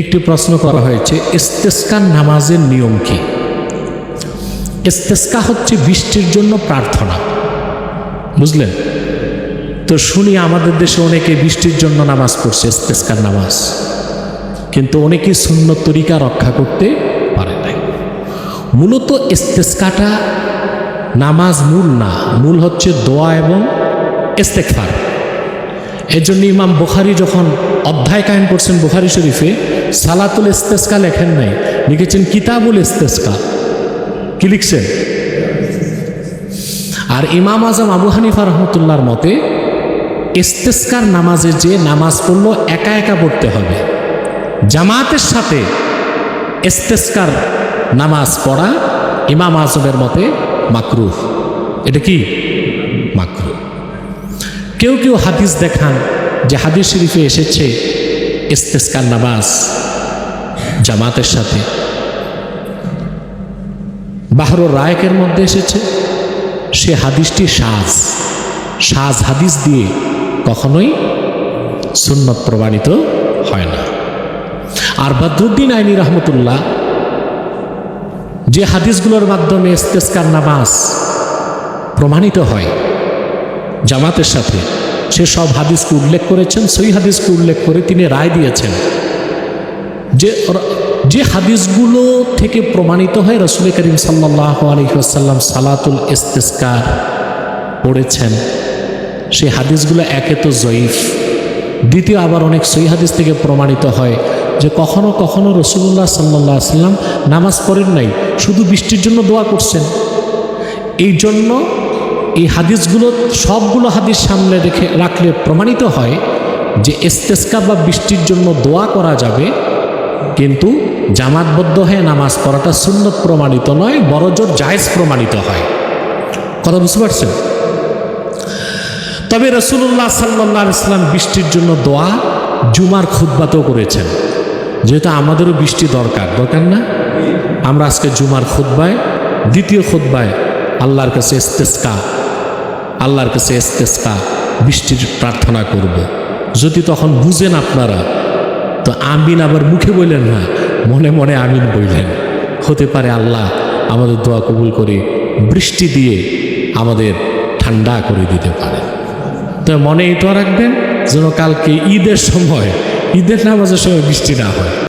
একটি প্রশ্ন করা হয়েছে ইস্তেস্কার নামাজের নিয়ম কি? ইস্তেস্কা হচ্ছে বৃষ্টির জন্য প্রার্থনা। বুঝলেন? তো শুনি আমাদের দেশে অনেকে বৃষ্টির জন্য নামাজ পড়ছে, ইস্তেস্কার নামাজ। কিন্তু অনেকেই শূন্য তরিকা রক্ষা করতে পারে নাই। মূলত ইস্তেস্কাটা নামাজ মূল না, মূল হচ্ছে দোয়া এবং ইস্তেকফার এর জন্য ইমাম বুখারি যখন অধ্যায় কায়েম করছেন বুখারি শরীফে সালাতুল ইস্তেস্কা লেখেন নাই। লিখেছেন কিতাবুল ইস্তেস্কা। কি লিখছেন? আর ইমাম আজম আবু হানিফা রহমতুল্লাহর মতে, ইস্তেস্কার নামাজে যে নামাজ পড়ল একা একা পড়তে হবে। জামাতের সাথে ইস্তেস্কার নামাজ পড়া ইমাম আজমের মতে মাকরুহ। এটা কি? মাকরুহ। কেউ কেউ হাদিস দেখান যে হাদিস শরীফে এসেছে ইস্তেস্কার নামাজ জামাতের সাথে। বাহর রায়কের মধ্যে এসেছে। সে হাদিসটি সাজ। সাজ হাদিস দিয়ে কখনোই সুন্নত প্রমাণিত হয় না। আর বদরুদ্দিন আইনি রহমতুল্লাহ যে হাদিসগুলোর মাধ্যমে ইস্তেস্কার নামাজ প্রমাণিত হয় জামাতের সাথে সে সব হাদিসকে উল্লেখ করেছেন, সেই হাদিসকে উল্লেখ করে তিনি রায় দিয়েছেন যে যে হাদিসগুলো থেকে প্রমাণিত হয় রসুল করিম সাল্লাহ আলহিহাসাল্লাম সালাতুল ইস্তেস্কার পড়েছেন সেই হাদিসগুলো একে তো জয়ীফ। দ্বিতীয় আবার অনেক সই হাদিস থেকে প্রমাণিত হয় যে কখনো কখনো রসুল্লাহ সাল্লাহ সাল্লাম নামাজ পড়েন নাই, শুধু বৃষ্টির জন্য দোয়া করছেন। এই জন্য এই হাদিসগুলো সবগুলো হাদিস সামনে রেখে রাখলে প্রমাণিত হয় যে ইস্তেস্কা বা বৃষ্টির জন্য দোয়া করা যাবে, কিন্তু জামাতবদ্ধ হয়ে নামাজ পড়াটা সুন্নত প্রমাণিত নয়, বড়জোর জায়েজ প্রমাণিত হয়। কথা বুঝতে পারছেন? তবে রসুল্লাহ সাল্লাহ ইসলাম বৃষ্টির জন্য দোয়া জুমার খুদ্বাতেও করেছেন। যেহেতু আমাদেরও বৃষ্টি দরকার দরকার না? আমরা আজকে জুমার খুদ্বায় দ্বিতীয় খুদ্বায় আল্লাহর কাছে ইস্তেস্কা, আল্লাহর কাছে ইস্তেস্কা, বৃষ্টির প্রার্থনা করব। যদি তখন বুঝেন আপনারা, তো আমিন আবার মুখে বললেন না, মনে মনে আমিন বললেন। হতে পারে আল্লাহ আমাদের দোয়া কবুল করে বৃষ্টি দিয়ে আমাদের ঠান্ডা করে দিতে পারেন। তো মনে এটা রাখবেন, যেন কালকে ঈদের সময়, ঈদের নামাজের সময় বৃষ্টি না হয়।